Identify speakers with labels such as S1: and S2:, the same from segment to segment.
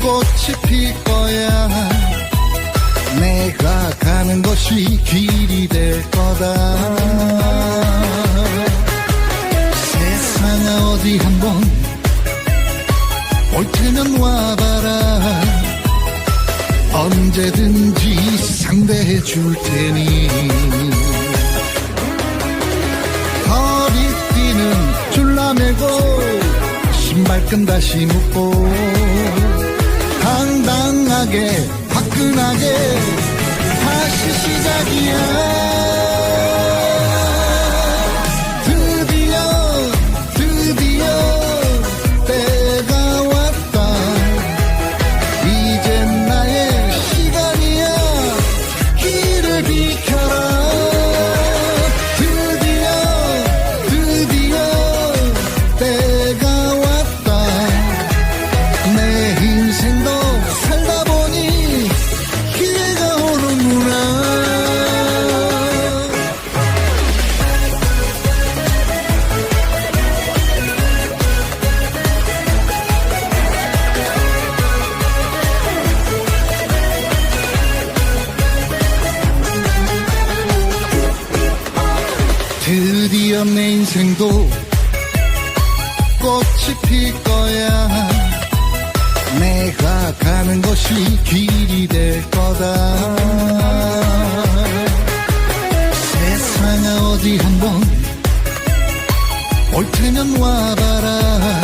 S1: 꽃이 필 거야. 내가 가는 것이 길이 될 거다. 세상 어디 한번 올 테면 와봐라. 언제든지 상대해 줄 테니 신발끈 다시 묶고 당당하게 화끈하게 다시 시작이야 드디어 내 인생도 꽃이 필 거야. 내가 가는 것이 길이 될 거다. 세상 어디 한번 올 테면 와봐라.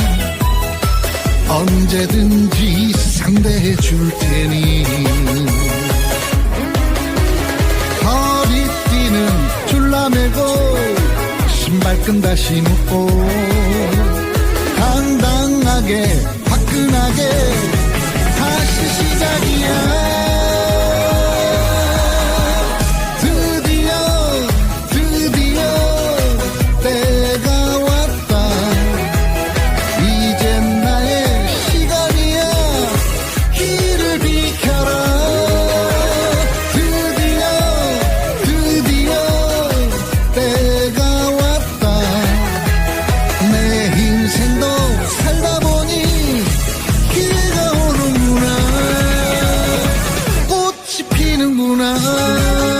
S1: 언제든지 상대해 줄 테니 신발끈 다시 묶고 당당하게 una